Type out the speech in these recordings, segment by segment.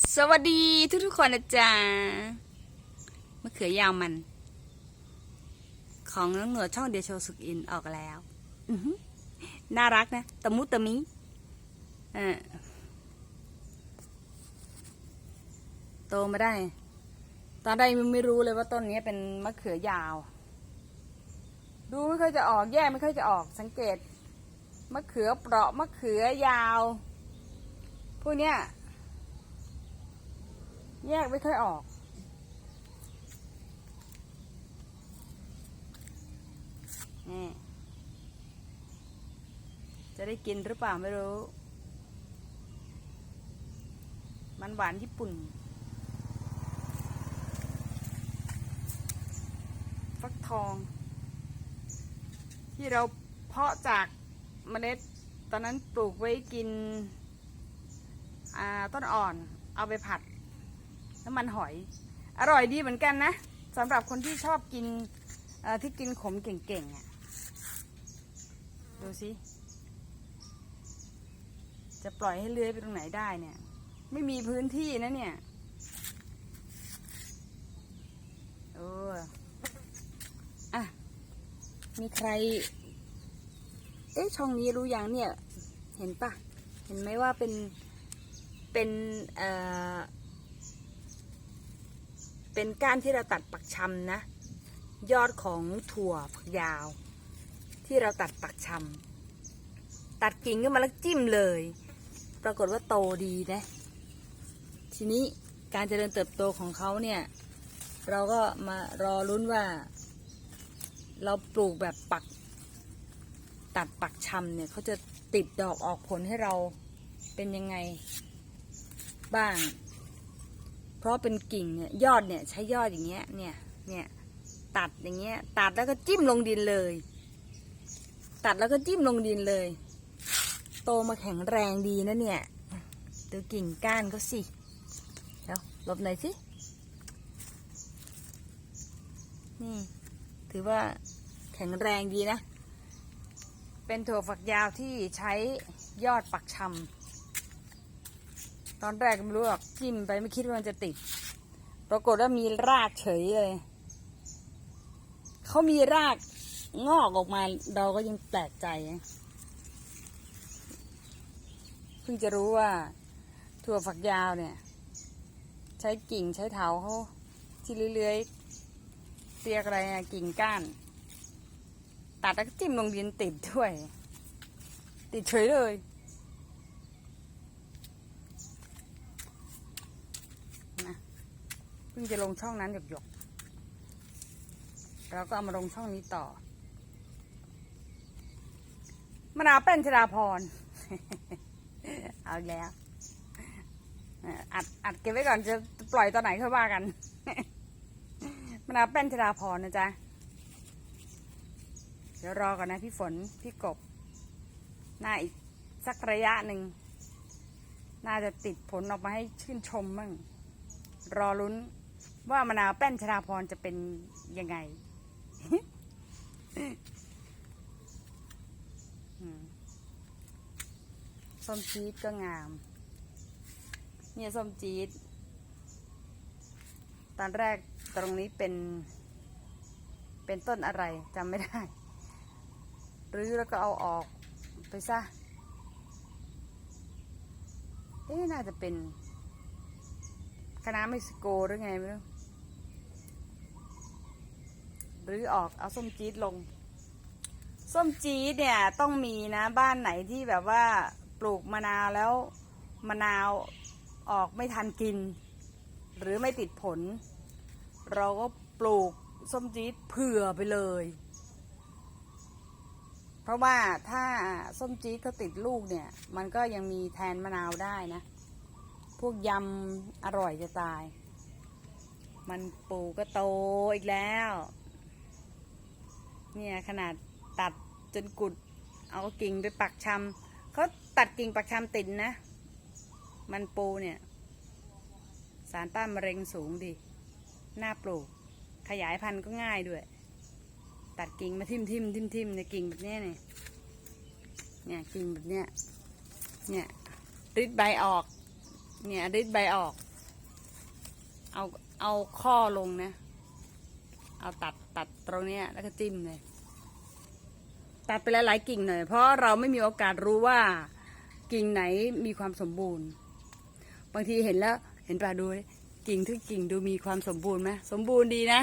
สวัสดีทุกทุกๆคนนะจ๊ะมะเขือยาวมัน ของน้องหนวดช่องเดียโชว์สุกอินออกแล้วน่ารักนะตะมุตะมิโตมาได้ ตอนแรกมันไม่รู้เลยว่าต้นนี้เป็นมะเขือยาว ดูไม่ค่อยจะออกแยกไม่ค่อยจะออกสังเกตมะเขือเปราะมะเขือยาว พวกเนี้ย แยกไม่ค่อยออก นี่ จะได้กินหรือเปล่าไม่รู้ มันหวานญี่ปุ่น ฟักทอง ที่เราเพาะจากเมล็ด ตอนนั้นปลูกไว้กินต้นอ่อนเอาไปผัด น้ำมันหอย อร่อยดีเหมือนกันนะสำหรับคนที่ชอบกินที่กินขมเก่งๆอะดูสิจะปล่อยให้เลื้อยไปตรงไหนได้เนี่ย ไม่มีพื้นที่นะเนี่ยเอออะ มีใคร เอ๊ะช่องนี้รู้อยังเนี่ย เห็นปะเห็นไหมว่าเป็นเป็นเอ่อ เป็นก้านที่เราตัดปักชำนะ ยอดของถั่วฝักยาว ที่เราตัดปักชำตัดกิ่งขึ้นมาแล้วจิ้มเลย ปรากฏว่าโตดีนะ ทีนี้การเจริญเติบโตของเขาเนี่ย เราก็มารอลุ้นว่า เราปลูกแบบปัก ตัดปักชำเนี่ยเขาจะติดดอกออกผลให้เราเป็นยังไงบ้าง เพราะเป็นกิ่งเนี่ยยอดเนี่ยใช้ยอดอย่างเงี้ยเนี่ยเนี่ยตัดอย่างเงี้ยตัดแล้วก็จิ้มลงดินเลย ตัดแล้วก็จิ้มลงดินเลย โตมาแข็งแรงดีนะเนี่ยดูกิ่งก้านก็สิเดี๋ยวลบหน่อยสินี่ถือว่าแข็งแรงดีนะ เป็นถั่วฝักยาวที่ใช้ยอดปักชำ ตอนแรกไม่รู้หรอกจิ้มไปไม่คิดว่ามันจะติด ปรากฏว่ามีรากเฉยเลย เขามีรากงอกออกมา เราก็ยังแปลกใจ เพิ่งจะรู้ว่า ถั่วฝักยาวเนี่ย ใช้กิ่งใช้เถาเขาที่เลื้อยๆเรียกอะไรอะกิ่งก้าน ตัดแล้วก็จิ้มลงดินติดด้วย ติดเฉยเลย นะ เพิ่งจะลงช่องนั้นหยกหยกๆเราก็เอามาลงช่องนี้ต่อมะนาวเป็นชดาพร เอาแล้ว อัดอัดเก็บไว้ก่อนจะปล่อยตอนไหนค่อยว่ากันมะนาวเป็นชดาพรนะจ๊ะ เดี๋ยวรอก่อนนะพี่ฝนพี่กบ หน้าอีกสักระยะหนึ่ง น่าจะติดผลออกมาให้ชื่นชมมั่ง รอลุ้น ว่ามะนาวแป้นชราพรจะเป็นยังไงส้มจี๊ดก็งาม เนี่ยส้มจี๊ด ตอนแรกตรงนี้เป็น เป็นต้นอะไรจำไม่ได้ หรือแล้วก็เอาออกไปซะ เอ๊ะน่าจะเป็นคณะเม็กซิโกหรือไงไม่รู้ หรือออกเอาส้มจี๊ดลง ส้มจี๊ดเนี่ยต้องมีนะบ้านไหนที่แบบว่าปลูกมะนาวแล้วมะนาวออกไม่ทันกิน หรือไม่ติดผล เราก็ปลูกส้มจี๊ดเผื่อไปเลย เพราะว่าถ้าส้มจี๊ดเขาติดลูกเนี่ย มันก็ยังมีแทนมะนาวได้นะ พวกยำอร่อยจะตาย มันปูก็โตอีกแล้ว เนี่ยขนาดตัดจนกุด เอากิ่งไปปักชำเขาตัดกิ่งปักชำติดนะ มันปูเนี่ย สารต้านมะเร็งสูงดีหน่าปลูก ขยายพันธุ์ก็ง่ายด้วย ตัดกิ่งมาทิ่มทิ่มทิ่มทิ่มในยกิ่งแบบนี้เนี่ยเนี่ยกิ่งแบบเนี้ยเนี่ยริดใบออก เนี่ยริดใบออก เอาเอาข้อลงนะ เอาตัดตัดตรงนี้แล้วก็จิ้มเลย ตัดไปหลายๆกิ่งหน่อย เพราะเราไม่มีโอกาสรู้ว่ากิ่งไหนมีความสมบูรณ์ บางทีเห็นแล้วเห็นป่าดูกิ่งทุกกิ่งดูมีความสมบูรณ์ไหมสมบูรณ์ดีนะ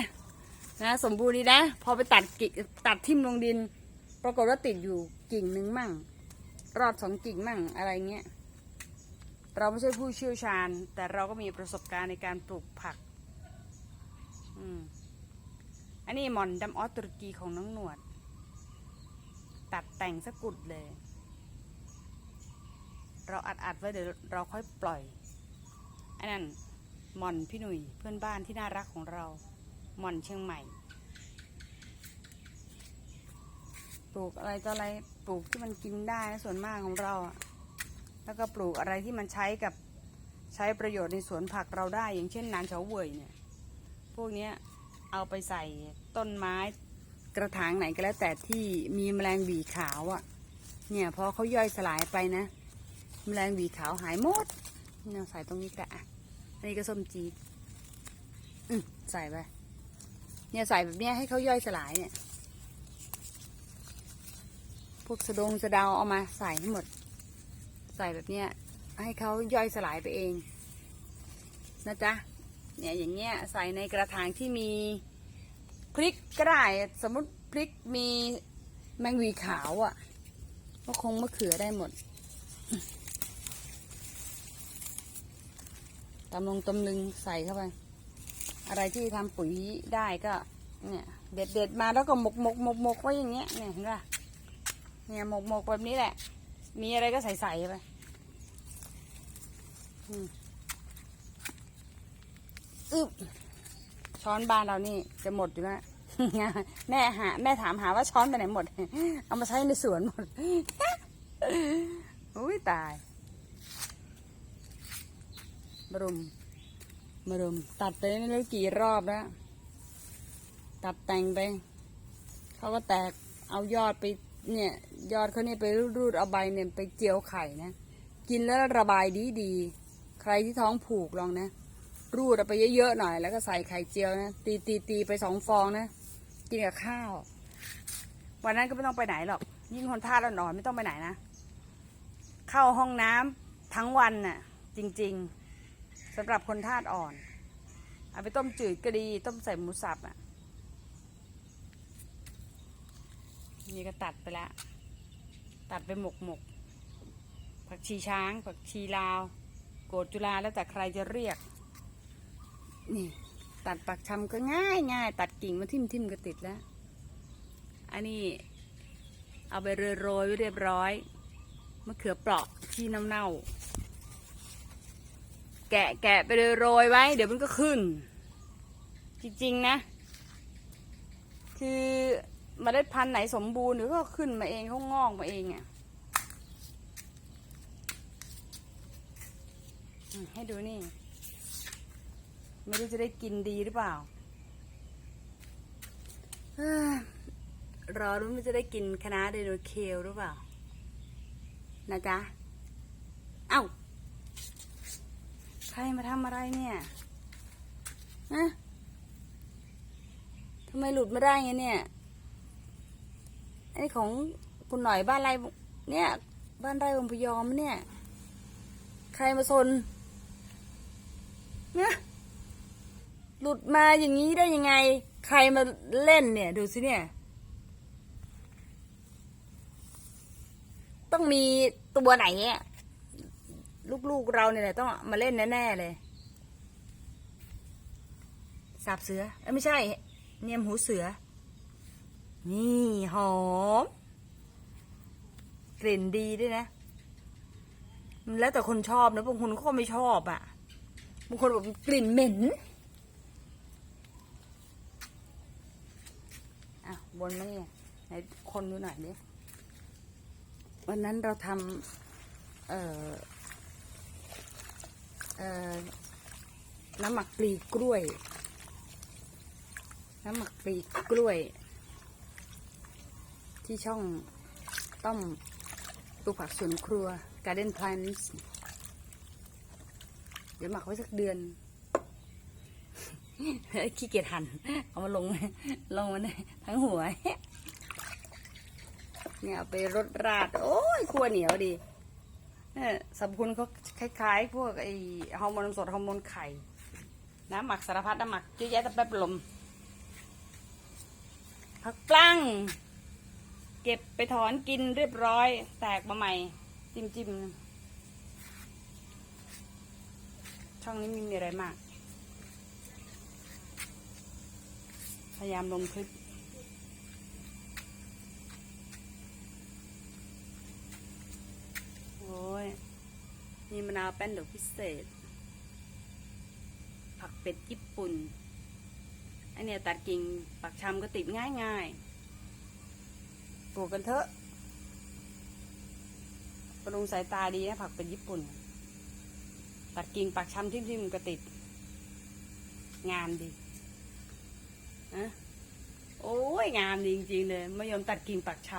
นะสมบูรณ์ดีนะ พอไปตัดกิ่งตัดทิ่มลงดิน ปรากฏว่าติดอยู่กิ่งหนึ่งมั่ง รอดสองกิ่งมั่งอะไรเงี้ยเราไม่ใช่ผู้เชี่ยวชาญ แต่เราก็มีประสบการณ์ในการปลูกผัก อืม อันนี้หมอนดำออสตุรกีของน้องหนวด ตัดแต่งสกุดเลย เราอัดอัดๆไว้เดี๋ยวเราค่อยปล่อย อันนั้นหมอนพี่หนุ่ยเพื่อนบ้านที่น่ารักของเราหมอนเชียงใหม่ ปลูกอะไรต่ออะไรปลูกที่มันกินได้ส่วนมากของเราแล้วก็ปลูกอะไรที่มันใช้กับใช้ประโยชน์ในสวนผักเราได้ อย่างเช่นนานเฉาเว่ยเนี่ย พวกเนี้ย เอาไปใส่ต้นไม้กระถางไหนก็แล้วแต่ที่มีแมลงหวีขาวอะ่ะ เนี่ยพอเขาย่อยสลายไปนะ แมลงหวีขาวหายหมดเนี่เราใส่ตรงนี้ก็อะอันนี้ก็ส้มจีดอืมใส่ไปเนี่ยใส่แบบเนี้ยให้เขาย่อยสลายเนี่ยพวกสะดงสะดาวเอามาใส่ให้หมด ใส่แบบเนี้ยให้เขาย่อยสลายไปเอง นะจ๊ะ เนี่ยอย่างเงี้ยใส่ในกระถางที่มีพริกก็ได้สมมติพริกมีแมงวีขาวอะ่ะ ก็คงมะเขือได้หมดตำลงตำลึงใส่เข้าไป อะไรที่ทำปุ๋ยได้ก็เนี่ยเด็ดเด็ดมาแล้วก็หมกหมกหมกหมกไว้อย่างเงี้ยเนี่ยเห็นป่ะเนี่ยหมกหมกแบบนี้แหละ มีอะไรก็ใส่ใส่ไปอืม อึบช้อนบ้านเรานี่จะหมดอยู่แล้วแม่หาแม่ถามหาว่าช้อนไปไหนหมด เอามาใช้ในสวนหมดอุ้ยตายมรุมมรุม ตัดไปไม่รู้กี่รอบแล้ว ตัดแต่งไป เขาก็แตกเอายอดไป เนี่ย ยอดเขาเนี่ยไปรูดเอาใบเนี่ยไปเจียวไข่นะ กินแล้วระบายดีดี ใครที่ท้องผูกลองนะ รูดเอาไปเยอะๆหน่อย แล้วก็ใส่ไข่เจียวนะตีตีตีไปสองฟองนะกินกับข้าว วันนั้นก็ไม่ต้องไปไหนหรอก ยิ่งคนท่าแล้วนอนไม่ต้องไปไหนนะ เข้าห้องน้ำทั้งวันน่ะ จริง ๆสำหรับคนธาตุอ่อน เอาไปต้มจืดก็ดี ต้มใส่หมูสับอะ นี่ก็ตัดไปล้วตัดไปหมกหมกผักชีช้าง ผักชีลาว โกดจุฬาแล้วแต่ใครจะเรียก นี่ ตัดปักชำก็ง่ายง่ายตัดกิ่งมาทิ่มทิ่มก็ติดแล้ว อันนี้เอาไปโรยโรยไว้เรียบร้อยมะเขือเปราะที่น่าเน่า แกะแกะไปโรยโรยไว้ เดี๋ยวมันก็ขึ้น จริงๆนะ คือเมล็ดพันธุ์ไหนสมบูรณ์เดี๋ยวก็ขึ้นมาเองเขางอกมาเองอะ่ะให้ดูนี่ ไม่รู้จะได้กินดีหรือเปล่าเอ้อรอรุ้นว่จะได้กินคณะน้าไดโนเคลหรือเปล่า นะจ๊ะ เอ้า ใครมาทำอะไรเนี่ยฮะทำไมหลุดมาได้ไงเนี่ยไอ้ของคุณหน่อยบ้านไรเนี่ย บ้านไร่วงพยอมเนี่ย ใครมาซนเนี่ย หลุดมาอย่างนี้ได้ยังไง ใครมาเล่นเนี่ย ดูสิเนี่ย ต้องมีตัวไหนเนี่ยลูกๆเราเนี่ยต้องมาเล่นแน่ๆเลยสาบเสือเอ้ไม่ใช่ เนียมหูเสือ นี่หอม กลิ่นดีด้วยนะ แล้วแต่คนชอบนะบางคนก็ไม่ชอบอะบางคนบอกกลิ่นเหม็น บนมาเนี่ยไหนคนดูหน่อยดิวันนั้นเราทำเอ่อเอ่อน้ำหมักปลีกล้วย น้ำหมักปลีกล้วย ที่ช่องต้มปลูกผักสวนครัว Garden Plants เดี๋ยวหมักไว้สักเดือน ขี้เกียจหันเอามาลงลงมาในทั้งหัว เนี่ยเอาไปรดราด โอ้ยคั่วเหนียวดีเนี่ยสรรพคุณเขาคล้าย ๆ พวกไอฮอร์โมนสดฮอร์โมนไข่ น้ำหมักสารพัดน้ำหมักเยอะแยะแต่แป๊บลมผักปลั้งเก็บไปถอนกินเรียบร้อย แตกมาใหม่ จิ้มจิ้มช่องนี้มีอะไรมาก พยายามลงคลิปโอ้ยมีมะนาวแป้นดอกพิเศษ ผักเป็ดญี่ปุ่นอันเนี้ยตัดกิ่งปักชำก็ติดง่ายง่ายปลูกกันเถอะบำรุงสายตาดีนะผักเป็ดญี่ปุ่น ตัดกิ่งปักชำทิ่มๆก็ติด งามดี นะโอ้ยงามดีจริงๆเลยมะยมตัดกิ่งปักช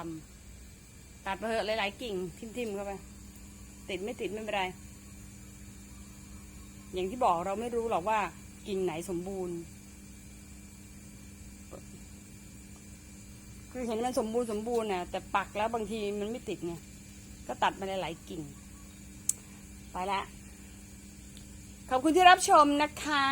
ำตัดไปเถอะหลายๆกิ่ง ทิ่มๆเข้าไป ติดไม่ติดไม่เป็นไร อย่างที่บอกเราไม่รู้หรอกว่า กิ่งไหนสมบูรณ์ คือเห็นมันสมบูรณ์สมบูรณ์น่ะแต่ปักแล้วบางทีมันไม่ติดไงก็ตัดมาหลายๆกิ่ง ไปละขอบคุณที่รับชมนะคะ